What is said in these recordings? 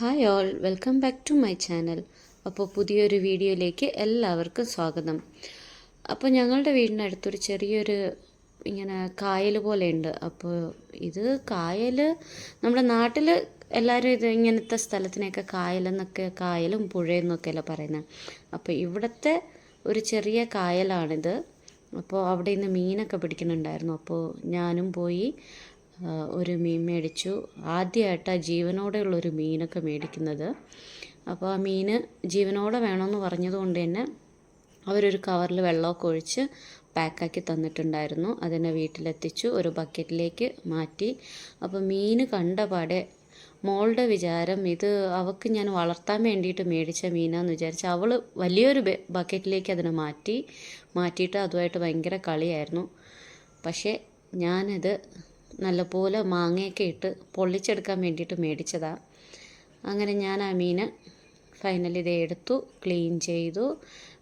Hi all welcome back to my channel അപ്പോൾ പുതിയൊരു വീഡിയോയിലേക്ക് എല്ലാവർക്കും സ്വാഗതം. അപ്പോൾ ഞങ്ങളുടെ വീടിനടുത്തൊരു ചെറിയൊരു ഇങ്ങനെ കായൽ പോലെ ഉണ്ട് അപ്പോൾ ഇത് കായൽ നമ്മുടെ നാട്ടിൽ എല്ലാവരും ഇത് ഇങ്ങനത്തെ സ്ഥലത്തിനെയൊക്കെ കായലെന്നൊക്കെ കായലും പുഴയെന്നൊക്കെയല്ല പറയുന്നത്. അപ്പോൾ ഇവിടുത്തെ ഒരു ചെറിയ കായലാണിത്. അപ്പോൾ അവിടെ നിന്ന് മീനൊക്കെ പിടിക്കുന്നുണ്ടായിരുന്നു. അപ്പോൾ ഞാനും പോയി ഒരു മീൻ മേടിച്ചു. ആദ്യമായിട്ടാണ് ജീവനോടെയുള്ളൊരു മീനൊക്കെ മേടിക്കുന്നത്. അപ്പോൾ ആ മീൻ ജീവനോടെ വേണമെന്ന് പറഞ്ഞതുകൊണ്ട് തന്നെ അവരൊരു കവറിൽ വെള്ളമൊക്കെ ഒഴിച്ച് പാക്കാക്കി തന്നിട്ടുണ്ടായിരുന്നു. അതിനെ വീട്ടിലെത്തിച്ചു ഒരു ബക്കറ്റിലേക്ക് മാറ്റി. അപ്പോൾ മീൻ കണ്ട പാടെ മോളുടെ വിചാരം ഇത് അവൾക്ക് ഞാൻ വളർത്താൻ വേണ്ടിയിട്ട് മേടിച്ച മീനാന്ന് വിചാരിച്ച് അവൾ വലിയൊരു ബക്കറ്റിലേക്ക് അതിനെ മാറ്റി. മാറ്റിയിട്ട് അതുമായിട്ട് ഭയങ്കര കളിയായിരുന്നു. പക്ഷേ ഞാനത് നല്ലപോലെ മാങ്ങയൊക്കെ ഇട്ട് പൊള്ളിച്ചെടുക്കാൻ വേണ്ടിയിട്ട് മേടിച്ചതാണ് അങ്ങനെ ഞാൻ ആ മീന് ഫൈനലി ഇത് എടുത്തു ക്ലീൻ ചെയ്തു.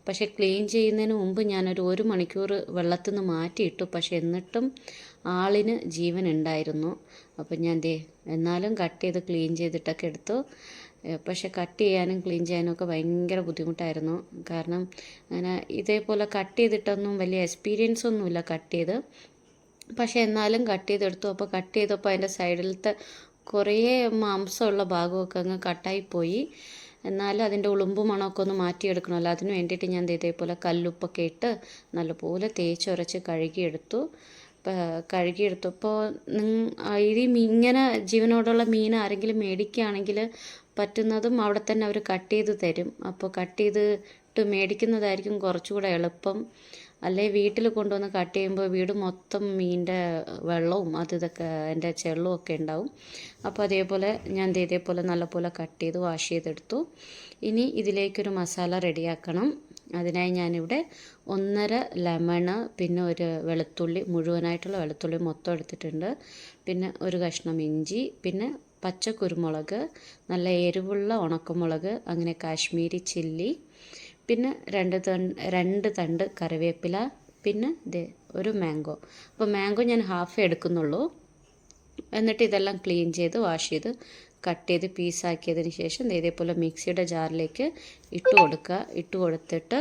പക്ഷേ ക്ലീൻ ചെയ്യുന്നതിന് മുമ്പ് ഞാനൊരു ഒരു മണിക്കൂർ വെള്ളത്തിൽ നിന്ന് മാറ്റിയിട്ടു. പക്ഷെ എന്നിട്ടും ആളിന് ജീവൻ ഉണ്ടായിരുന്നു. അപ്പം ഞാൻ ദേ എന്നാലും കട്ട് ചെയ്ത് ക്ലീൻ ചെയ്തിട്ടൊക്കെ എടുത്തു. പക്ഷെ കട്ട് ചെയ്യാനും ക്ലീൻ ചെയ്യാനും ഒക്കെ ഭയങ്കര ബുദ്ധിമുട്ടായിരുന്നു. കാരണം അങ്ങനെ ഇതേപോലെ കട്ട് ചെയ്തിട്ടൊന്നും വലിയ എക്സ്പീരിയൻസ് ഒന്നുമില്ല കട്ട് ചെയ്ത്. പക്ഷെ എന്നാലും കട്ട് ചെയ്തെടുത്തു. അപ്പോൾ കട്ട് ചെയ്തപ്പോൾ അതിന്റെ സൈഡിലത്തെ കുറേ മാംസമുള്ള ഭാഗമൊക്കെ അങ്ങ് കട്ടായി പോയി എന്നാലും അതിന്റെ ഉളുമ്പ് മണമൊക്കെ ഒന്ന് മാറ്റിയെടുക്കണമല്ലോ. അതിന് വേണ്ടിയിട്ട് ഞാൻ ഇതേപോലെ കല്ലുപ്പൊക്കെ ഇട്ട് നല്ലപോലെ തേച്ചുരച്ച് കഴുകിയെടുത്തു. കഴുകിയെടുത്തപ്പോൾ ഈ ഇങ്ങനെ ജീവനോടുള്ള മീൻ ആരെങ്കിലും മേടിക്കുകയാണെങ്കിൽ പറ്റുന്നതും അവിടെ തന്നെ അവർ കട്ട് ചെയ്ത് തരും. അപ്പോൾ കട്ട് ചെയ്തിട്ട് മേടിക്കുന്നതായിരിക്കും കുറച്ചുകൂടെ എളുപ്പം. അല്ലെ വീട്ടിൽ കൊണ്ടുവന്ന് കട്ട് ചെയ്യുമ്പോൾ വീട് മൊത്തം മീനിന്റെ വെള്ളവും അത് ഇതൊക്കെ അതിന്റെ ചെള്ളവും ഒക്കെ ഉണ്ടാവും. അപ്പോൾ അതേപോലെ ഞാൻ ഇതേപോലെ നല്ലപോലെ കട്ട് ചെയ്ത് വാഷ് ചെയ്തെടുത്തു. ഇനി ഇതിലേക്കൊരു മസാല റെഡിയാക്കണം. അതിനായി ഞാനിവിടെ ഒന്നര ലെമണ് പിന്നെ ഒരു വെളുത്തുള്ളി മുഴുവനായിട്ടുള്ള വെളുത്തുള്ളി മൊത്തം എടുത്തിട്ടുണ്ട്. പിന്നെ ഒരു കഷ്ണം ഇഞ്ചി പിന്നെ പച്ച കുരുമുളക് നല്ല എരിവുള്ള ഉണക്കമുളക് അങ്ങനെ കാശ്മീരി ചില്ലി പിന്നെ രണ്ട് തണ്ട് രണ്ട് തണ്ട് കറിവേപ്പില പിന്നെ ദേ ഒരു മാംഗോ. അപ്പോൾ മാംഗോ ഞാൻ ഹാഫ് എടുക്കുന്നുള്ളൂ. എന്നിട്ട് ഇതെല്ലാം ക്ലീൻ ചെയ്ത് വാഷ് ചെയ്ത് കട്ട് ചെയ്ത് പീസാക്കിയതിന് ശേഷം ഇതേപോലെ മിക്സിയുടെ ജാറിലേക്ക് ഇട്ട് കൊടുക്കുക. ഇട്ട് കൊടുത്തിട്ട്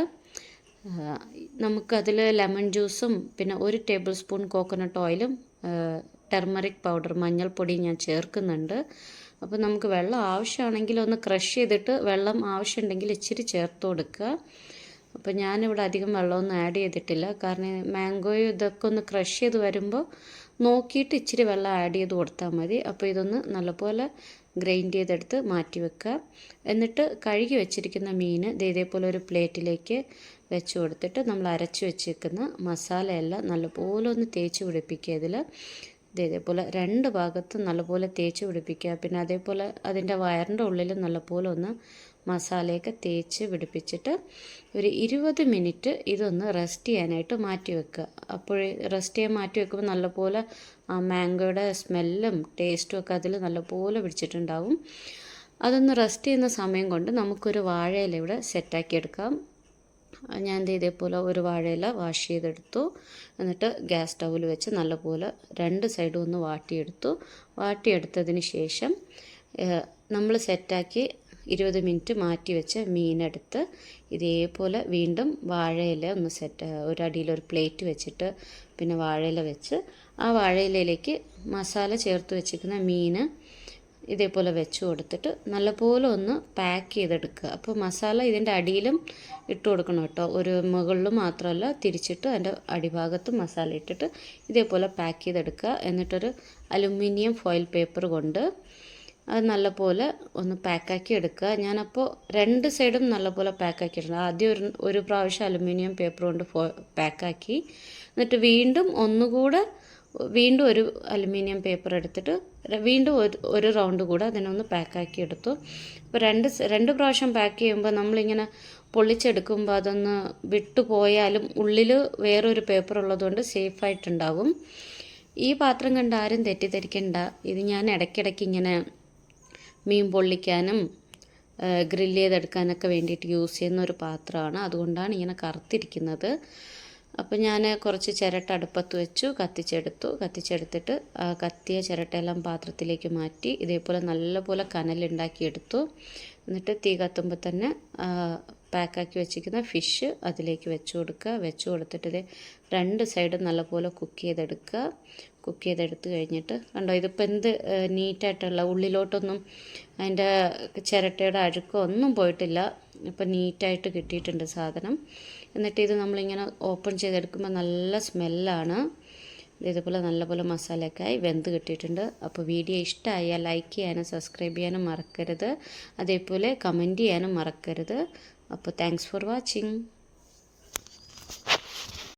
നമുക്കതിൽ ലെമൺ ജ്യൂസും പിന്നെ ഒരു ടേബിൾ സ്പൂൺ കോക്കനട്ട് ഓയിലും ടെർമറിക് പൗഡർ മഞ്ഞൾപ്പൊടി ഞാൻ ചേർക്കുന്നുണ്ട്. അപ്പോൾ നമുക്ക് വെള്ളം ആവശ്യമാണെങ്കിൽ ഒന്ന് ക്രഷ് ചെയ്തിട്ട് വെള്ളം ആവശ്യമുണ്ടെങ്കിൽ ഇച്ചിരി ചേർത്ത് കൊടുക്കുക. അപ്പോൾ ഞാനിവിടെ അധികം വെള്ളമൊന്നും ആഡ് ചെയ്തിട്ടില്ല. കാരണം മാംഗോയും ഇതൊക്കെ ഒന്ന് ക്രഷ് ചെയ്ത് വരുമ്പോൾ നോക്കിയിട്ട് ഇച്ചിരി വെള്ളം ആഡ് ചെയ്ത് കൊടുത്താൽ മതി. അപ്പോൾ ഇതൊന്ന് നല്ലപോലെ ഗ്രൈൻഡ് ചെയ്തെടുത്ത് മാറ്റി വെക്കുക. എന്നിട്ട് കഴുകി വെച്ചിരിക്കുന്ന മീൻ ഇതേപോലെ ഒരു പ്ലേറ്റിലേക്ക് വെച്ച് കൊടുത്തിട്ട് നമ്മൾ അരച്ച് വെച്ചിരിക്കുന്ന മസാലയെല്ലാം നല്ലപോലെ ഒന്ന് തേച്ച് പിടിപ്പിക്കുക ഇതിൽ ഇതേപോലെ രണ്ട് ഭാഗത്തും നല്ലപോലെ തേച്ച് പിടിപ്പിക്കുക. പിന്നെ അതേപോലെ അതിന്റെ വയറിന്റെ ഉള്ളിൽ നല്ലപോലെ ഒന്ന് മസാലയൊക്കെ തേച്ച് പിടിപ്പിച്ചിട്ട് ഒരു ഇരുപത് മിനിറ്റ് ഇതൊന്ന് റെസ്റ്റ് ചെയ്യാനായിട്ട് മാറ്റി വെക്കുക. അപ്പോഴേ റെസ്റ്റ് ചെയ്യാൻ മാറ്റി വെക്കുമ്പോൾ നല്ലപോലെ മാംഗോയുടെ സ്മെല്ലും ടേസ്റ്റും ഒക്കെ അതിൽ നല്ലപോലെ പിടിച്ചിട്ടുണ്ടാവും. അതൊന്ന് റെസ്റ്റ് ചെയ്യുന്ന സമയം കൊണ്ട് നമുക്കൊരു വാഴയില ഇവിടെ സെറ്റാക്കി എടുക്കാം ഞാൻ ഇതേപോലെ ഒരു വാഴയില വാഷ് ചെയ്തെടുത്തു. എന്നിട്ട് ഗ്യാസ് സ്റ്റൗവിൽ വെച്ച് നല്ലപോലെ രണ്ട് സൈഡും ഒന്ന് വാട്ടിയെടുത്തു. വാട്ടിയെടുത്തതിന് ശേഷം നമ്മൾ സെറ്റാക്കി ഇരുപത് മിനിറ്റ് മാറ്റി വെച്ച് മീനെടുത്ത് ഇതേപോലെ വീണ്ടും വാഴയില ഒന്ന് സെറ്റ് ഒരു അടിയിൽ ഒരു പ്ലേറ്റ് വെച്ചിട്ട് പിന്നെ വാഴയില വെച്ച് ആ വാഴയിലയിലേക്ക് മസാല ചേർത്ത് വെച്ചിരിക്കുന്ന മീൻ ഇതേപോലെ വെച്ച് കൊടുത്തിട്ട് നല്ലപോലെ ഒന്ന് പാക്ക് ചെയ്തെടുക്കുക. അപ്പോൾ മസാല ഇതിന്റെ അടിയിലും ഇട്ട് കൊടുക്കണം കേട്ടോ. ഒരു മുകളിലും മാത്രമല്ല തിരിച്ചിട്ട് അതിന്റെ അടിഭാഗത്തും മസാല ഇട്ടിട്ട് ഇതേപോലെ പാക്ക് ചെയ്തെടുക്കുക. എന്നിട്ടൊരു അലുമിനിയം ഫോയിൽ പേപ്പർ കൊണ്ട് അത് നല്ലപോലെ ഒന്ന് പാക്കാക്കി എടുക്കുക. ഞാനപ്പോൾ രണ്ട് സൈഡും നല്ലപോലെ പാക്കാക്കി എടുക്കുക ആദ്യം ഒരു ഒരു പ്രാവശ്യം അലുമിനിയം പേപ്പർ കൊണ്ട് ഫോ പാക്കാക്കി എന്നിട്ട് വീണ്ടും ഒന്നുകൂടെ വീണ്ടും ഒരു അലുമിനിയം പേപ്പർ എടുത്തിട്ട് വീണ്ടും ഒരു ഒരു റൗണ്ട് കൂടെ അതിനൊന്ന് പാക്കാക്കി എടുത്തു അപ്പോൾ രണ്ട് രണ്ട് പ്രാവശ്യം പാക്ക് ചെയ്യുമ്പോൾ നമ്മളിങ്ങനെ പൊള്ളിച്ചെടുക്കുമ്പോൾ അതൊന്ന് വിട്ടുപോയാലും ഉള്ളിൽ വേറൊരു പേപ്പർ ഉള്ളതുകൊണ്ട് സേഫായിട്ടുണ്ടാകും ഈ പാത്രം കണ്ട് ആരും തെറ്റിദ്ധരിക്കണ്ട. ഇത് ഞാൻ ഇടയ്ക്കിടയ്ക്ക് ഇങ്ങനെ മീൻ പൊള്ളിക്കാനും ഗ്രില്ല് ചെയ്തെടുക്കാനൊക്കെ വേണ്ടിയിട്ട് യൂസ് ചെയ്യുന്ന ഒരു പാത്രമാണ്. അതുകൊണ്ടാണ് ഇങ്ങനെ കറുത്തിരിക്കുന്നത്. അപ്പോൾ ഞാൻ കുറച്ച് ചിരട്ട അടുപ്പത്ത് വെച്ചു കത്തിച്ചെടുത്തു. കത്തിച്ചെടുത്തിട്ട് കത്തിയ ചിരട്ടയെല്ലാം പാത്രത്തിലേക്ക് മാറ്റി ഇതേപോലെ നല്ലപോലെ കനലുണ്ടാക്കിയെടുത്തു. എന്നിട്ട് തീ കത്തുമ്പോൾ തന്നെ പാക്കാക്കി വെച്ചിരിക്കുന്ന ഫിഷ് അതിലേക്ക് വെച്ചു കൊടുക്കുക. വെച്ച് കൊടുത്തിട്ട് ഇത് രണ്ട് സൈഡും നല്ലപോലെ കുക്ക് ചെയ്തെടുക്കുക. കുക്ക് ചെയ്തെടുത്ത് കഴിഞ്ഞിട്ട് കണ്ടോ ഇതിപ്പോൾ എന്ത് നീറ്റായിട്ടുള്ള ഉള്ളിലോട്ടൊന്നും അതിന്റെ ചിരട്ടയുടെ അഴുക്കോ ഒന്നും പോയിട്ടില്ല. ഇപ്പം നീറ്റായിട്ട് കിട്ടിയിട്ടുണ്ട് സാധനം. എന്നിട്ട് ഇത് നമ്മളിങ്ങനെ ഓപ്പൺ ചെയ്തെടുക്കുമ്പോൾ നല്ല സ്മെല്ലാണ് ഇതേപോലെ നല്ലപോലെ മസാലയൊക്കെ ആയി വെന്ത് കിട്ടിയിട്ടുണ്ട്. അപ്പോൾ വീഡിയോ ഇഷ്ടമായാൽ ലൈക്ക് ചെയ്യാനും സബ്സ്ക്രൈബ് ചെയ്യാനും മറക്കരുത്. അതേപോലെ കമന്റ് ചെയ്യാനും മറക്കരുത്. അപ്പോൾ താങ്ക്സ് ഫോർ വാച്ചിങ്